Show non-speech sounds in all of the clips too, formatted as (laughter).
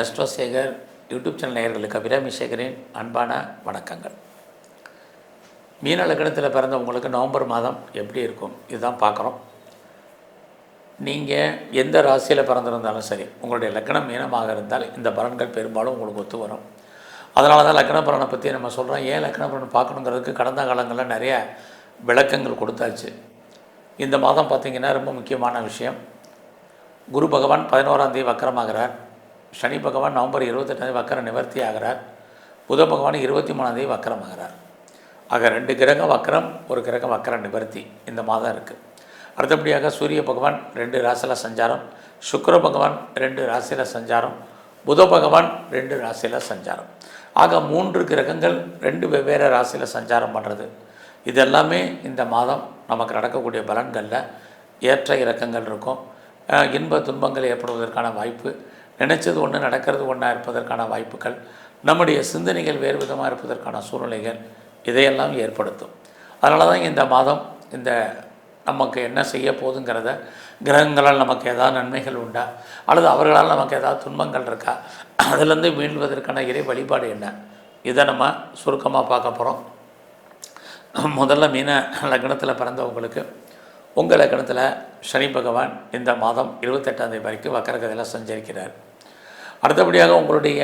அஸ்ட்ரோசேகர் YouTube channel நேயர்களுக்கு அபிராமி சேகரின் அன்பான வணக்கங்கள். மீன லக்னத்தில் பிறந்த உங்களுக்கு நவம்பர் மாதம் எப்படி இருக்கும்? இதுதான் பார்க்குறோம். நீங்கள் எந்த ராசியில் பிறந்திருந்தாலும் சரி உங்களுடைய லக்னம் மீனமாக இருந்தால் இந்த பலன்கள் பெரும்பாலும் உங்களுக்கு ஒத்து வரும். அதனால தான் லக்ன பலனை பற்றி நம்ம சொல்கிறோம் ஏன் லக்ன பலன் பார்க்கணுங்கிறதுக்கு கடந்த காலங்களில் நிறைய விளக்கங்கள் கொடுத்தாச்சு. இந்த மாதம் பார்த்திங்கன்னா ரொம்ப முக்கியமான விஷயம். குரு பகவான் பதினோராந்தேதி வக்கரமாகிறார். சனி பகவான் நவம்பர் இருபத்தெட்டாம் வக்கர நிவர்த்தி ஆகிறார். புத பகவான் இருபத்தி மூணாந்தேதி வக்கரமாகிறார் ஆக ரெண்டு கிரகம் வக்கரம் ஒரு கிரகம் வக்கர நிவர்த்தி இந்த மாதம் இருக்குது அடுத்தபடியாக சூரிய பகவான் ரெண்டு ராசியில் சஞ்சாரம் சுக்கர பகவான் ரெண்டு ராசியில் சஞ்சாரம் புத பகவான் ரெண்டு ராசியில் சஞ்சாரம். ஆக மூன்று கிரகங்கள் ரெண்டு வெவ்வேறு ராசியில் சஞ்சாரம் பண்ணுறது இதெல்லாமே இந்த மாதம் நமக்கு நடக்கக்கூடிய பலன்களில் ஏற்ற இறக்கங்கள் இருக்கும். இன்ப துன்பங்கள் ஏற்படுவதற்கான வாய்ப்பு நினைச்சது ஒன்று நடக்கிறது ஒன்றா இருப்பதற்கான வாய்ப்புகள் நம்முடைய சிந்தனைகள் வேறு விதமாக இருப்பதற்கான சூழ்நிலைகள் இதையெல்லாம் ஏற்படுத்தும். அதனால தான் இந்த மாதம் இந்த நமக்கு என்ன செய்ய போதுங்கிறத கிரகங்களால் நமக்கு ஏதாவது நன்மைகள் உண்டா? அல்லது அவர்களால் நமக்கு ஏதாவது துன்பங்கள் இருக்கா? அதிலேருந்து மீள்வதற்கான இறை வழிபாடு என்ன? இதை நம்ம சுருக்கமாக பார்க்க போகிறோம் முதல்ல மீன லக்னத்தில் பிறந்தவங்களுக்கு உங்கள் லக்கணத்தில் சனி பகவான் இந்த மாதம் இருபத்தெட்டாம் தேதி வரைக்கும் வக்கரகதையில் சஞ்சரிக்கிறார். அடுத்தபடியாக உங்களுடைய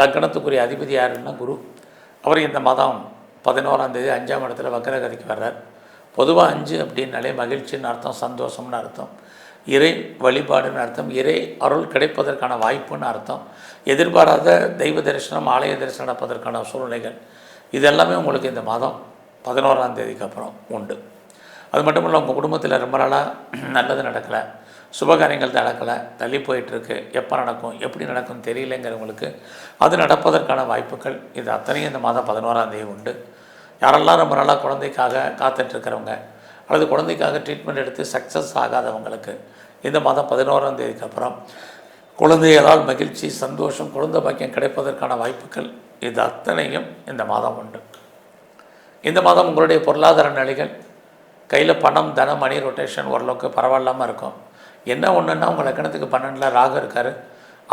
லக்னத்துக்குரிய அதிபதி யாருன்னா குரு. அவர் இந்த மாதம் பதினோராம் தேதி அஞ்சாம் இடத்துல வக்கரகதிக்கு வர்றார். பொதுவாக அஞ்சு அப்படின்னாலே மகிழ்ச்சின்னு அர்த்தம் சந்தோஷம்னு அர்த்தம். இறை வழிபாடுன்னு அர்த்தம் இறை அருள் கிடைப்பதற்கான வாய்ப்புன்னு அர்த்தம். எதிர்பாராத தெய்வ தரிசனம் ஆலய தரிசனம் நடப்பதற்கான சூழ்நிலைகள். இதெல்லாமே உங்களுக்கு இந்த மாதம் பதினோராம் தேதிக்கு அப்புறம் உண்டு. அது மட்டும் இல்லை உங்கள் குடும்பத்தில் ரொம்ப நாளாக நல்லது நடக்கலை சுபகாரியங்கள் நடக்கலை தள்ளி போயிட்டுருக்கு எப்போ நடக்கும் எப்படி நடக்கும் தெரியலங்கிறவங்களுக்கு அது நடப்பதற்கான வாய்ப்புகள் இது அத்தனையும் இந்த மாதம் பதினோராம் தேதி உண்டு. யாரெல்லாம் ரொம்ப நாளாக குழந்தைக்காக காத்துட்ருக்கிறவங்க அல்லது குழந்தைக்காக ட்ரீட்மெண்ட் எடுத்து சக்ஸஸ் ஆகாதவங்களுக்கு இந்த மாதம் பதினோராம் தேதிக்கு அப்புறம் குழந்தைகளால் மகிழ்ச்சி சந்தோஷம் குழந்தை பாக்கியம் கிடைப்பதற்கான வாய்ப்புகள் இது அத்தனையும் இந்த மாதம் உண்டு. இந்த மாதம் உங்களுடைய பொருளாதார நிலைகள் கையில் பணம் தனம் மணி ரொட்டேஷன் ஓரளவுக்கு பரவாயில்லாமல் இருக்கும். என்ன ஒன்றுன்னா உங்கள் லக்கணத்துக்கு பன்னெண்டில் ராகு இருக்கார்.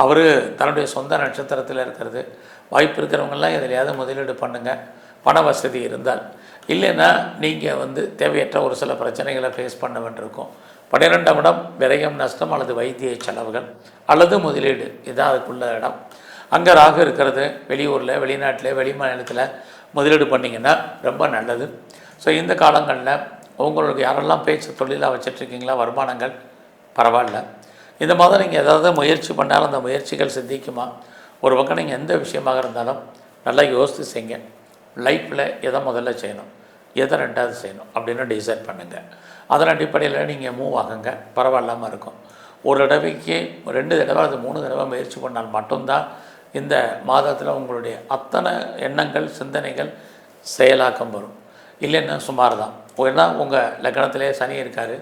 அவர் தன்னுடைய சொந்த நட்சத்திரத்தில் இருக்கிறது. வாய்ப்பு இருக்கிறவங்கெல்லாம் எதுலையாவது முதலீடு பண்ணுங்கள் பண வசதி இருந்தால். இல்லைன்னா நீங்கள் வந்து தேவையற்ற ஒரு சில பிரச்சனைகளை ஃபேஸ் பண்ண வேண்டியிருக்கும். பன்னிரெண்டாம் இடம் விரயம் நஷ்டம் அல்லது வைத்திய செலவுகள் அல்லது முதலீடு. இதுதான் அதுக்குள்ள இடம். அங்கே ராகு இருக்கிறது. வெளியூரில் வெளிநாட்டில் வெளி மாநிலத்தில் முதலீடு பண்ணிங்கன்னா ரொம்ப நல்லது. ஸோ இந்த காலங்களில் உங்களுக்கு யாரெல்லாம் பேச்சு தொழிலாக வச்சிட்ருக்கீங்களா? வருமானங்கள்? பரவாயில்ல. இந்த மாதிரி நீங்கள் ஏதாவது முயற்சி பண்ணாலும் அந்த முயற்சிகள் சித்திக்குமா ஒரு பக்கம் நீங்கள் எந்த விஷயமாக இருந்தாலும் நல்லா யோசித்து செய்யுங்க. லைஃப்பில் எதை முதல்ல செய்யணும்? எதை ரெண்டாவது செய்யணும்? அப்படின்னு டிசைட் பண்ணுங்கள் அதன் அடிப்படையில் நீங்கள் மூவ் ஆகுங்க. பரவாயில்லாமல் இருக்கும். ஒரு தடவைக்கு ரெண்டு தடவை அது மூணு தடவை முயற்சி பண்ணால் மட்டும்தான் இந்த மாதத்தில் உங்களுடைய அத்தனை எண்ணங்கள் சிந்தனைகள் செயலாக்கம் வரும். இல்லைன்னா சுமார் தான் ஏன்னா உங்கள் லக்னத்திலே சனி இருக்கார்.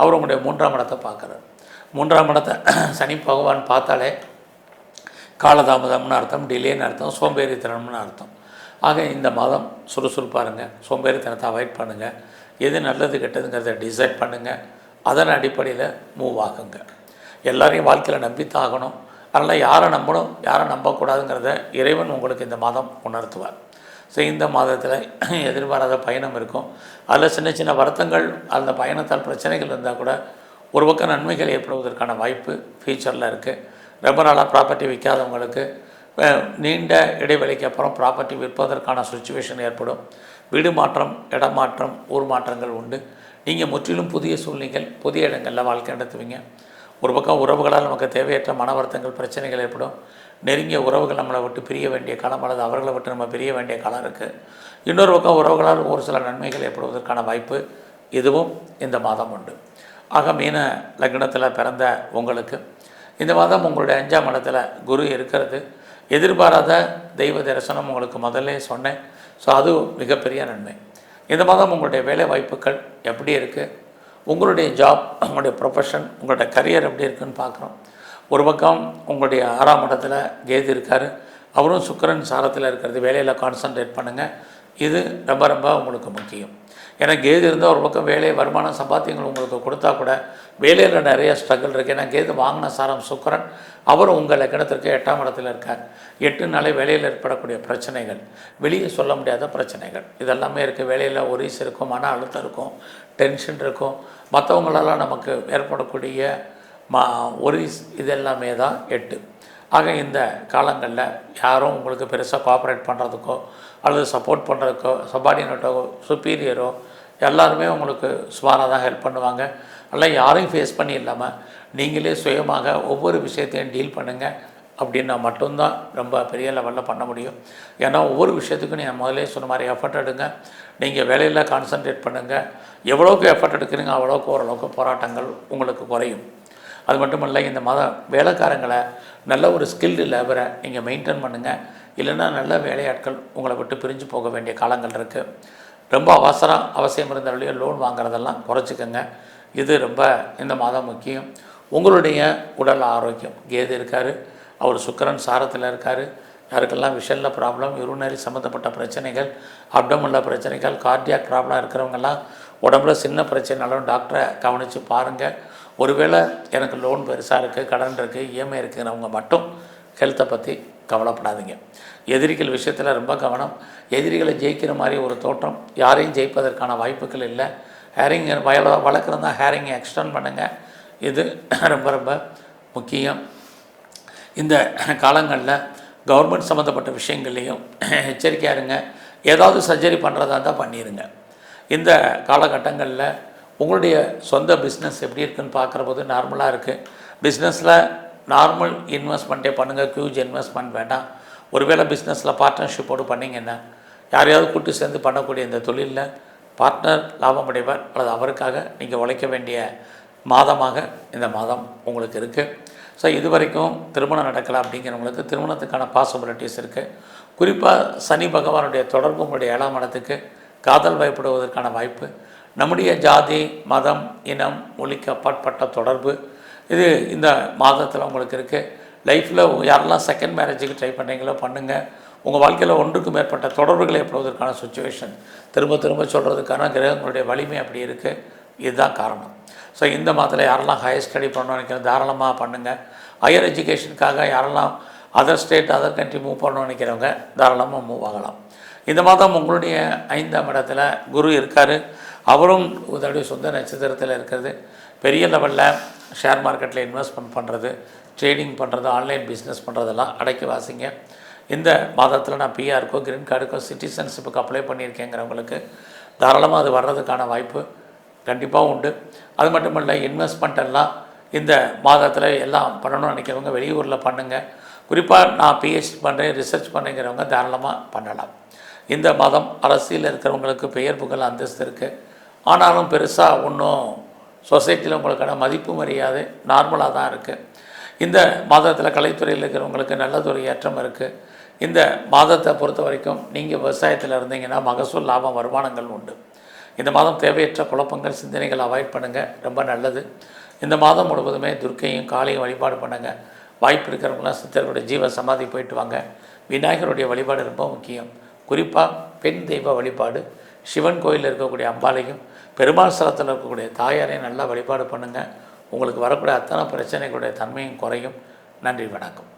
அவர் உங்களுடைய மூன்றாம் இடத்தை பார்க்குறாரு. மூன்றாம் இடத்தை (clears throat) சனி பகவான் பார்த்தாலே காலதாமதம்னு அர்த்தம் டிலேன்னு அர்த்தம் சோம்பேறித்தனம்னு அர்த்தம். ஆக இந்த மாதம் சுறுசுறுப்பாக இருங்க. சோம்பேறித்தனத்தை அவாய்ட் பண்ணுங்கள் எது நல்லது கெட்டதுங்கிறத டிசைட் பண்ணுங்கள் அதன் அடிப்படையில் மூவ் ஆகுங்க. எல்லாரையும் வாழ்க்கையில் நம்பித்தான் ஆகணும். அதனால் யாரை நம்பணும் யாரை நம்பக்கூடாதுங்கிறத இறைவன் உங்களுக்கு இந்த மாதம் உணர்த்துவார். ஸோ இந்த மாதத்தில் எதிர்பாராத பயணம் இருக்கும். அதில் சின்ன சின்ன வருத்தங்கள் அந்த பயணத்தால் பிரச்சனைகள் இருந்தால் கூட ஒரு பக்கம் நன்மைகள் ஏற்படுவதற்கான வாய்ப்பு ஃபியூச்சரில் இருக்குது ரொம்ப நாளாக ப்ராப்பர்ட்டி விற்காதவங்களுக்கு நீண்ட இடைவெளிக்கு அப்புறம் ப்ராப்பர்ட்டி விற்பதற்கான சுச்சுவேஷன் ஏற்படும். வீடு மாற்றம் இடம் மாற்றம் ஊர் மாற்றங்கள் உண்டு. நீங்கள் முற்றிலும் புதிய சூழ்நிலைகள் புதிய இடங்களில் வாழ்க்கை நடத்துவீங்க. ஒரு பக்கம் உறவுகளால் நமக்கு தேவையற்ற மன வருத்தங்கள் பிரச்சனைகள் ஏற்படும். நெருங்கிய உறவுகள் நம்மளை விட்டு பிரிய வேண்டிய காலம் அல்லது அவர்களை விட்டு நம்ம பிரிய வேண்டிய காலம் இருக்குது இன்னொரு பக்கம் உறவுகளால் ஒரு சில நன்மைகள் ஏற்படுவதற்கான வாய்ப்பு இதுவும் இந்த மாதம் உண்டு. ஆக மீன லக்னத்தில் பிறந்த உங்களுக்கு இந்த மாதம் உங்களுடைய அஞ்சாம் இடத்துல குரு இருக்கிறது. எதிர்பாராத தெய்வ தரிசனம் உங்களுக்கு முதல்ல சொன்னேன். ஸோ அது மிகப்பெரிய நன்மை. இந்த மாதம் உங்களுடைய வேலை வாய்ப்புகள் எப்படி இருக்குது உங்களுடைய ஜாப் உங்களுடைய ப்ரொஃபஷன் உங்களுடைய கரியர் எப்படி இருக்குன்னு பார்க்குறோம். ஒரு பக்கம் உங்களுடைய ஆறாம் இடத்துல கேது இருக்கார் அவரும் சுக்கரன் சாரத்தில் இருக்கிறது வேலையில் கான்சன்ட்ரேட் பண்ணுங்கள் இது ரொம்ப ரொம்ப உங்களுக்கு முக்கியம். ஏன்னா கேது இருந்தால் ஒரு பக்கம் வேலை வருமானம் சம்பாத்தியங்கள் உங்களுக்கு கொடுத்தா கூட வேலையில் நிறைய ஸ்ட்ரகிள் இருக்குது ஏன்னா கேது வாங்கின சாரம் சுக்கரன் அவர் உங்கள் லக்கணத்திற்கு எட்டாம் இடத்துல இருக்கார். எட்டு நாளே வேலையில் ஏற்படக்கூடிய பிரச்சனைகள் வெளியே சொல்ல முடியாத பிரச்சனைகள். இதெல்லாமே இருக்குது வேலையில் ஒரீஸ் இருக்கும் மன அழுத்தம் இருக்கும் டென்ஷன் இருக்கும். மற்றவங்களெல்லாம் நமக்கு ஏற்படக்கூடிய மா ஒரீஸ் இதெல்லாமே தான் எட்டு. ஆக இந்த காலங்களில் யாரும் உங்களுக்கு பெருசாக கோஆப்ரேட் பண்ணுறதுக்கோ அல்லது சப்போர்ட் பண்ணுறதுக்கோ சபார்டினேட்டோ சுப்பீரியரோ எல்லாருமே உங்களுக்கு சுமாராக தான் ஹெல்ப் பண்ணுவாங்க. அல்ல யாரையும் ஃபேஸ் பண்ணி இல்லாமல் நீங்களே சுயமாக ஒவ்வொரு விஷயத்தையும் டீல் பண்ணுங்கள் அப்படின்னா மட்டும்தான் ரொம்ப பெரிய லெவலில் பண்ண முடியும். ஏன்னா ஒவ்வொரு விஷயத்துக்கும் நீங்கள் முதலே சொன்ன மாதிரி எஃபர்ட் எடுங்க. நீங்கள் வேலையில் கான்சன்ட்ரேட் பண்ணுங்கள் எவ்வளோக்கு எஃபர்ட் எடுக்கிறீங்க அவ்வளோக்கு ஓரளவுக்கு போராட்டங்கள் உங்களுக்கு குறையும். அது மட்டும் இல்லை இந்த மத வேலைக்காரங்களை நல்ல ஒரு ஸ்கில்டு லேபரை நீங்கள் மெயின்டைன் பண்ணுங்கள் இல்லைன்னா நல்ல வேலையாட்கள் உங்களை விட்டு பிரிஞ்சு போக வேண்டிய காலங்கள் இருக்குது ரொம்ப அவசரம் அவசியம் இருந்தாலேயோ லோன் வாங்குறதெல்லாம் குறைச்சிக்கோங்க. இது ரொம்ப இந்த மாதம் முக்கியம். உங்களுடைய உடல் ஆரோக்கியம். கேது இருக்கார் அவர் சுக்கரன் சாரத்தில் இருக்கார். யாருக்கெல்லாம் விஷலில் ப்ராப்ளம் யூரினரி சம்மந்தப்பட்ட பிரச்சனைகள் அப்டமில் பிரச்சனைகள் கார்டியாக் ப்ராப்ளம் இருக்கிறவங்கெல்லாம் உடம்புல சின்ன பிரச்சனைனாலும் டாக்டரை கவனித்து பாருங்கள் ஒருவேளை எனக்கு லோன் பெருசாக இருக்குது கடன் இருக்குது இஎம்ஐ இருக்குங்கிறவங்க மட்டும் ஹெல்த்தை பற்றி கவலைப்படாதீங்க. எதிரிகள் விஷயத்தில் ரொம்ப கவனம். எதிரிகளை ஜெயிக்கிற மாதிரி ஒரு தோற்றம். யாரையும் ஜெயிப்பதற்கான வாய்ப்புகள் இல்லை. ஹேரிங் வயல வளர்க்குறதா ஹேரிங்கை எக்ஸ்டெண்ட் பண்ணுங்கள் இது ரொம்ப ரொம்ப முக்கியம். இந்த காலங்களில் கவர்மெண்ட் சம்மந்தப்பட்ட விஷயங்கள்லையும் எச்சரிக்கையாக இருங்க. ஏதாவது சர்ஜரி பண்ணுறதா இருந்தால் பண்ணிடுங்க இந்த காலகட்டங்களில் உங்களுடைய சொந்த பிஸ்னஸ் எப்படி இருக்குன்னு பார்க்குற போது நார்மலாக இருக்குது பிஸ்னஸில் நார்மல் இன்வெஸ்ட்மெண்ட்டே பண்ணுங்கள் ஹியூஜ் இன்வெஸ்ட்மெண்ட் வேண்டாம். ஒருவேளை பிஸ்னஸில் பார்ட்னர்ஷிப்போடு பண்ணிங்கன்னா யாரையாவது கூட்டு சேர்ந்து பண்ணக்கூடிய இந்த தொழிலில் பார்ட்னர் லாபம் அடைவர் அல்லது அவருக்காக நீங்கள் உழைக்க வேண்டிய மாதமாக இந்த மாதம் உங்களுக்கு இருக்குது ஸோ இது வரைக்கும் திருமணம் நடக்கலை அப்படிங்கிறவங்களுக்கு திருமணத்துக்கான பாசிபிலிட்டிஸ் இருக்குது குறிப்பாக சனி பகவானுடைய தொடர்பு உங்களுடைய ஏழாம் இடத்துக்கு காதல் வயப்படுவதற்கான வாய்ப்பு நம்முடைய ஜாதி மதம் இனம் மொழிக்கு அப்பாற்பட்ட தொடர்பு இது இந்த மாதத்தில் உங்களுக்கு இருக்குது லைஃப்பில் யாரெல்லாம் செகண்ட் மேரேஜுக்கு ட்ரை பண்ணுறீங்களோ பண்ணுங்கள் உங்கள் வாழ்க்கையில் ஒன்றுக்கு மேற்பட்ட தொடர்புகள் ஏற்படுவதற்கான சுச்சுவேஷன் திரும்ப திரும்ப சொல்கிறதுக்கான கிரகங்களுடைய வலிமை அப்படி இருக்குது இதுதான் காரணம். ஸோ இந்த மாதத்தில் யாரெல்லாம் ஹையர் ஸ்டடி பண்ணணும்னு நினைக்கிறோம் தாராளமாக பண்ணுங்கள் ஹையர் எஜுகேஷனுக்காக யாரெல்லாம் other state other country move பண்ணணும்னு நினைக்கிறவங்க தாராளமாக மூவ் ஆகலாம். இந்த மாதம் உங்களுடைய ஐந்தாம் இடத்துல குரு இருக்கார். அவரும் உங்களுடைய சொந்த நட்சத்திரத்தில் இருக்கிறது. பெரிய லெவலில் ஷேர் மார்க்கெட்டில் இன்வெஸ்ட்மெண்ட் பண்ணுறது ட்ரேடிங் பண்ணுறது ஆன்லைன் பிஸ்னஸ் பண்ணுறதெல்லாம் அடைக்கி வாசிங்க. இந்த மாதத்தில் நான் பிஆருக்கோ கிரீன் கார்டுக்கோ சிட்டிசன்ஷிப்புக்கு அப்ளை பண்ணியிருக்கேங்கிறவங்களுக்கு தாராளமாக அது வர்றதுக்கான வாய்ப்பு கண்டிப்பாக உண்டு. அது மட்டும் இல்லை இன்வெஸ்ட்மெண்ட் எல்லாம் இந்த மாதத்தில் எல்லாம் பண்ணணும்னு நினைக்கிறவங்க வெளியூரில் பண்ணுங்கள் குறிப்பாக நான் பிஹெச்டி பண்ணுறேன் ரிசர்ச் பண்ணுங்கிறவங்க தாராளமாக பண்ணலாம். இந்த மாதம் அரசியல் இருக்கிறவங்களுக்கு பெயர் புகழ் அந்தஸ்து இருக்குது ஆனாலும் பெருசாக ஒன்றும் சொசைட்டியில் உங்களுக்கான மதிப்பு மரியாதை நார்மலாக தான் இருக்குது இந்த மாதத்தில் கலைத்துறையில் இருக்கிறவங்களுக்கு நல்லதொரு ஏற்றம் இருக்குது இந்த மாதத்தை பொறுத்த வரைக்கும் நீங்கள் விவசாயத்தில் இருந்தீங்கன்னா மகசூல் லாபம் வருமானங்கள் உண்டு. இந்த மாதம் தேவையற்ற குழப்பங்கள் சிந்தனைகள் அவாய்ட் பண்ணுங்கள் ரொம்ப நல்லது. இந்த மாதம் முழுவதுமே துர்க்கையும் காலையும் வழிபாடு பண்ணுங்கள் வாய்ப்பு இருக்கிறவங்களாம் சித்தர்களுடைய ஜீவ சமாதி போயிட்டு வாங்க. விநாயகருடைய வழிபாடு ரொம்ப முக்கியம். குறிப்பாக பெண் தெய்வ வழிபாடு. சிவன் கோயிலில் இருக்கக்கூடிய அம்பாலையும் பெருமாள் ஸ்தலத்தில் இருக்கக்கூடிய தாயாரையும் நல்லா வழிபாடு பண்ணுங்கள் உங்களுக்கு வரக்கூடிய அத்தனை பிரச்சனைகளுடைய தன்மையும் குறையும். நன்றி வணக்கம்.